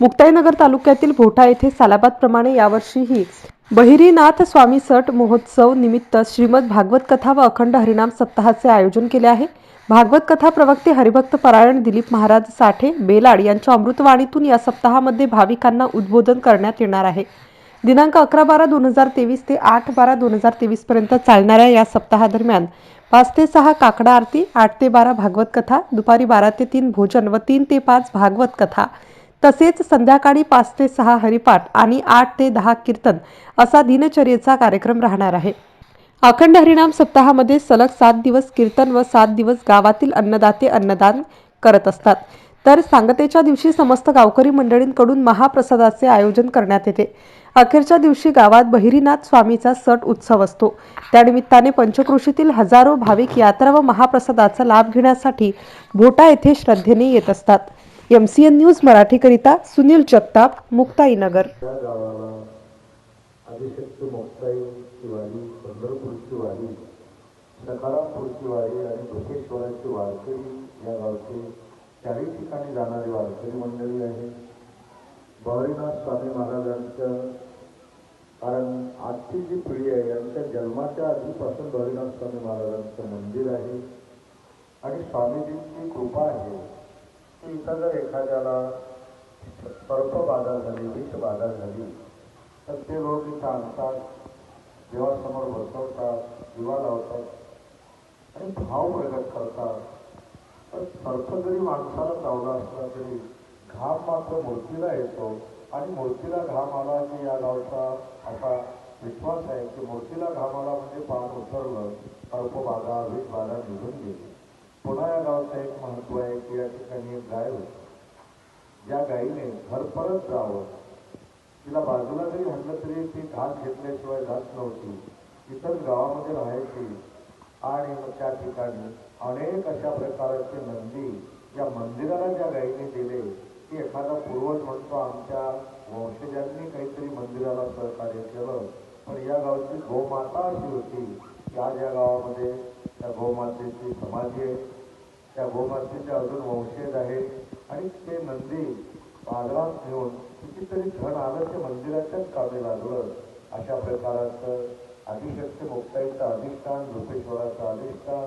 मुक्ताईनगर तालुक्यातील भोटा येथे सालाबादप्रमाणे यावर्षीही बहिरीनाथ स्वामी सट महोत्सव निमित्त श्रीमद भागवत कथा व अखंड हरिनाम सप्ताहाचे आयोजन केले आहे. भागवत कथा प्रवक्ते हरिभक्त परायण दिलीप महाराज साठे बेलाड यांच्या अमृतवाणीतून या सप्ताहामध्ये भाविकांना उद्बोधन करण्यात येणार आहे. दिनांक अकरा बारा दोन हजार तेवीस ते आठ बारा दोन हजार तेवीस पर्यंत चालणाऱ्या या सप्ताहादरम्यान पाच ते सहा काकडा आरती आठ ते बारा भागवत कथा दुपारी बारा ते तीन भोजन व तीन ते पाच भागवत कथा तसेच संध्याकाळी पाच ते सहा हरिपाठ आणि आठ ते दहा कीर्तन असा दिनचर्येचा कार्यक्रम राहणार आहे. अखंड हरिनाम सप्ताहामध्ये सलग सात दिवस कीर्तन व सात दिवस गावातील अन्नदाते अन्नदान करत असतात. तर सांगतेच्या दिवशी समस्त गावकरी मंडळींकडून महाप्रसादाचे आयोजन करण्यात येते. अखेरच्या दिवशी गावात बहिरीनाथ स्वामीचा सट उत्सव असतो. त्यानिमित्ताने पंचकृषीतील हजारो भाविक यात्रा व महाप्रसादाचा लाभ घेण्यासाठी भोटा येथे श्रद्धेने येत असतात. एम सी एन न्यूज मराठीकरिता सुनील जगताप मुक्ताईनगर. गावाला आदिशक्त सकारामपूरची वाडी आणि बसवेश्वराची वारकरी या गावचे चारही ठिकाणी जाणारी वारकरी मंडळी आहे गौरीनाथ स्वामी महाराजांचं कारण आजची जी पिढी आहे यांच्या जन्माच्या आधीपासून गौरीनाथ स्वामी महाराजांचं मंदिर आहे आणि स्वामीजींची कृपा आहे. की इथं जर एखाद्याला सर्पबाधा झाली विषबाधा झाली तर ते लोक इथं आणतात देवासमोर बसवतात दिवा लावतात आणि भाव प्रगट करतात. तर सर्प जरी माणसाला चावला असला तरी घाम मात्र मूर्तीला येतो आणि मूर्तीला घाम आला की या गावचा असा विश्वास आहे की मूर्तीला घाम आला म्हणजे पान उतरलं सर्पबाधा विषबाधा निघून गेली पुन्हा या गावचं एक महत्त्व आहे की या ठिकाणी एक गाय होती. ज्या गायीने घरपरत जावं तिला बाजूला जरी घातलं तरी ती घास घेतल्याशिवाय जात नव्हती. इतर गावामध्ये राहायची आणि मग त्या ठिकाणी अनेक अशा प्रकारचे नंदी या मंदिराला ज्या गायीने दिले की एखादा पूर्वज म्हणतो आमच्या वंशजांनी काहीतरी मंदिराला सहकार्य केलं पण या गावची गोमाता अशी होती की आज या गावामध्ये त्या गोमातेची समाधी आहे. त्या गोमातेचे अजून वंशज आहेत. आणि ते नंदी बाजारात घेऊन कितीतरी धन आलं ते मंदिराच्याच कामी लागलं. अशा प्रकाराचं आदिशक्ती मुक्ताईचं अधिष्ठान झोपेश्वराचं अधिष्ठान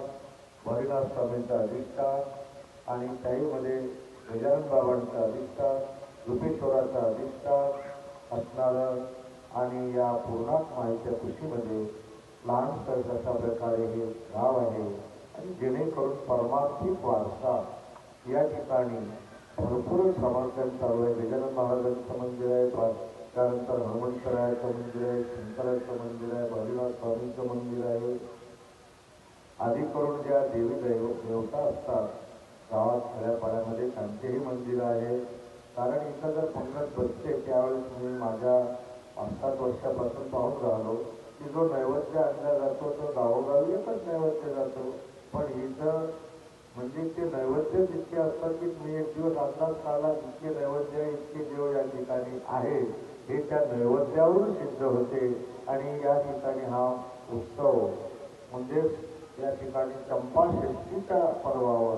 हरिनाथ स्वामींचं अधिष्ठान आणि त्याहीमध्ये गजानन बाबांचं अधिष्ठान झोपेश्वराचं अधिष्ठान असणारं आणि या पूर्णात माईच्या कुशीमध्ये लहानसं अशा प्रकारे हे गाव आहे. आर्थिक वारसा या ठिकाणी भरपूर समर्थन चालू आहे गजानन महाराजांचं मंदिर आहे त्यानंतर हनुमंतरायाचं मंदिर आहे शंकराचं मंदिर आहे बाजीनाथ स्वामींचं मंदिर आहे. आधी करून ज्या देवी दैव देवता असतात गावात खेड्यापाड्यामध्ये त्यांचेही मंदिर आहे. कारण इथं जर पंगत बसते त्यावेळेस मी माझ्या पाच सात वर्षापासून पाहून राहिलो की जो नैवेद्य आणला जातो तो गावोगावी एकच नैवेद्य जातो. पण इथं म्हणजे ते नैवेद्य जितके असतात की मी एक दिवस अन्नात खाला जितके नैवेद्य इतके देव या ठिकाणी आहे हे त्या नैवेद्यावरून सिद्ध होते. आणि या ठिकाणी हा उत्सव म्हणजेच या ठिकाणी चंपाषष्टीच्या पर्वावर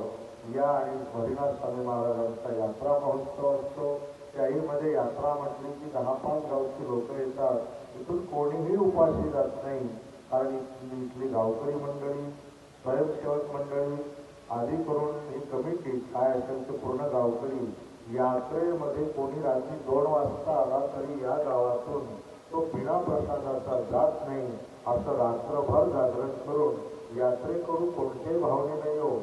या आणि हरिनाथ स्वामी महाराजांचा यात्रा महोत्सव असतो. त्याहीमध्ये यात्रा म्हटली की दहा पाच गावची लोक येतात. इथून कोणीही उपाशी जात नाही कारण इथली गावकरी मंडळी स्वयंसेवक मंडळी आधी करून ही काय असेल ते पूर्ण गावकरी. यात्रेमध्ये कोणी रात्री दोन वाजता आला तरी या गावातून तो बिना प्रसादाचा जात नाही असं रात्रभर जागरण करून यात्रेकरू कोणत्याही भावनेने येऊ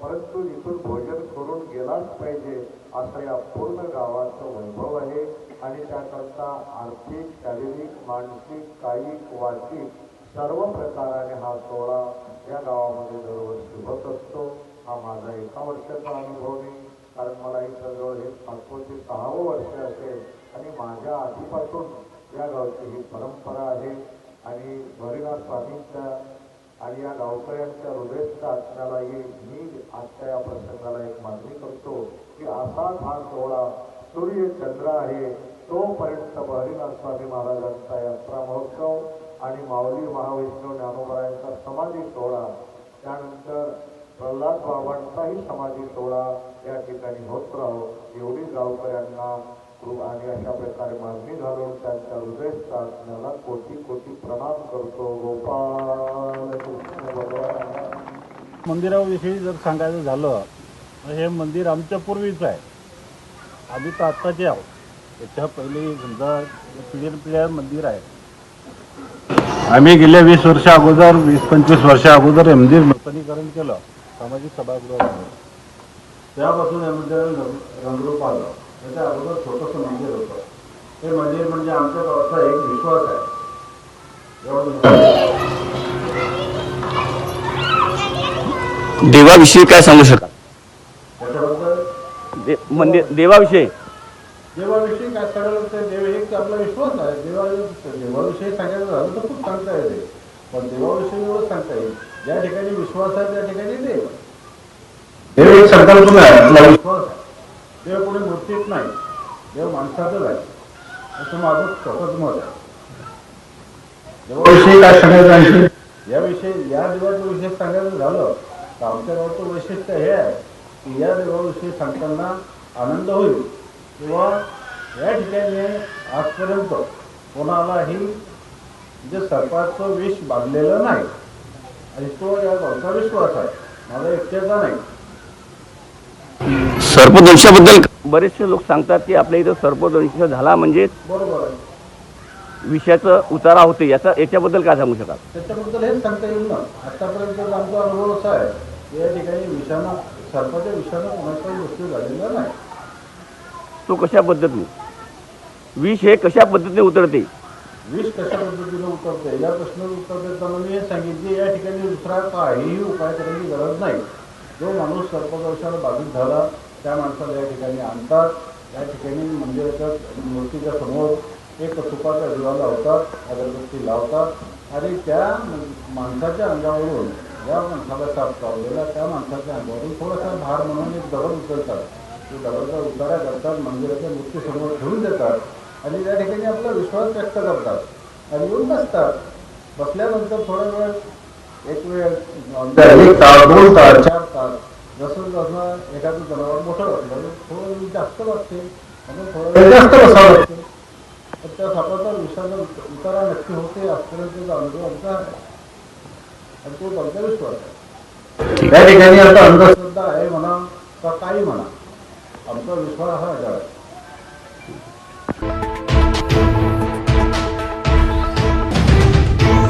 परंतु इथून भोजन करून गेलाच पाहिजे असं या पूर्ण गावाचं वैभव आहे. आणि त्याकरता आर्थिक शारीरिक मानसिक कायिक वाचिक सर्व प्रकाराने हा सोहळा या गावामध्ये दरवर्षी होत असतो. हा माझा एका वर्षाचा अनुभव नाही. कारण मला इथं जवळ हे पाचवं ते सहावं वर्ष असेल आणि माझ्या आधीपासून या गावची ही परंपरा आहे. आणि हरिनाथ स्वामींच्या आणि या गावकऱ्यांच्या हृदयस्थ असण्याला येईल मी आजच्या या प्रसंगाला एक मागणी करतो की असाच हा सोहळा सूर्य चंद्र आहे. तोपर्यंत हरिनाथ स्वामी महाराजांचा यात्रा महोत्सव आणि माऊली महावैष्णव ज्ञानोबरायांचा समाधी सोहळा. त्यानंतर प्रल्हाद बाबांचाही समाधी सोहळा या ठिकाणी होत राहो. एवढी गावकऱ्यांना आणि अशा प्रकारे मागणी घालून त्यांच्या हृदय प्रार्थनेला कोटी कोटी प्रणाम करतो. गोपाल कृष्ण मंदिराविषयी जर सांगायचं झालं तर हे मंदिर आमच्या पूर्वीचं आहे. आम्ही तर आत्ताचे आहोत. त्याच्या पहिले समजा पिढीन पिढ्या मंदिर आहे. आम्ही गेल्या वीस वर्षा अगोदर वीस पंचवीस वर्षा अगोदर हे मंदिर नूतनीकरण केलं. सामाजिक सभागृहामध्ये. तेव्हापासून हे मंदिर रंगरूप आलं. त्याच्या अगोदर छोटंसं मंदिर होतं. हे मंदिर म्हणजे आमच्या गावचा एक विश्वास आहे. देवाविषयी काय सांगू शकाल? त्याच्याबद्दल? मंदिर देवाविषयी? देवाविषयी काय सांगायला देव एक आपला विश्वास आहे. देवा देवाविषयी सांगायचं झालं तर खूप सांगता येते. पण देवाविषयी एवढं सांगता येईल. ज्या ठिकाणी विश्वास आहे त्या ठिकाणी देव देव एक आहे आपला विश्वास आहे देव कोणी मूर्तीत नाही. देव माणसातच आहे. असं माझं स्वतःच मत आहे देवाविषयी काय सांगायचं आहे याविषयी या देवाच्या विषयी सांगायचं झालं तर आमच्या गावचं वैशिष्ट्य हे आहे की या देवाविषयी सांगताना आनंद होईल. किंवा या ठिकाणी आजपर्यंत कोणालाही म्हणजे सर्पाचं विष बांधलेलं नाही. आणि तो या गावचा विश्वास आहे. माझा एकट्याचा नाही. सर्पदंशाबद्दल बरेचसे लोक सांगतात की आपल्या इथं सर्पदंश झाला म्हणजे बरोबर आहे. विषयाचं उतारा होते याचा याच्याबद्दल काय सांगू शकाल? त्याच्याबद्दल हेच सांगता येईल ना. आतापर्यंत आमचा अनुभव असा आहे की या ठिकाणी विषाणू सर्पाच्या विषाणू कोणाचाही मृत्यू झालेला नाही. तो कशा पद्धतीने? विष हे कशा पद्धतीने उतरते? विष कशा पद्धतीने उतरते या प्रश्नाला उत्तर देताना मी हे सांगितले या ठिकाणी दुसरा काहीही उपाय करण्याची गरज नाही. जो माणूस सर्पदोषाला बाधित झाला त्या माणसाला या ठिकाणी आणतात. त्या ठिकाणी मंदिराच्या मूर्तीच्या समोर एक तुपाचा दिवा लावतात अगरबत्ती लावतात आणि त्या माणसाच्या अंगावरून ज्या माणसाला साप चावलेला त्या माणसाच्या अंगावरून थोडासा भार म्हणून एक दगड उचलतात. ते दगडचा उतारा करतात मंदिराच्या मूर्तीसमोर ठेवून देतात. आणि त्या ठिकाणी आपला विश्वास व्यक्त करतात. आणि येऊन बसतात. बसल्यानंतर थोडा वेळ एक वेळ एक तास दोन तास. चार तास. जसं जसं एखादं जनावर मोठं वाटलं थोडं जास्त वाटते आणि थोडं वेळ जास्त बसावं लागते. तर त्या सापाचा विषाचा उतारा नक्की होते आजपर्यंतचा अनुभव आमचा आहे. आणि तो आमचा विश्वास आहे. त्या ठिकाणी आता अंधश्रद्धा आहे म्हणा का काही म्हणा आमचा विश्वास हा अजाळ आहे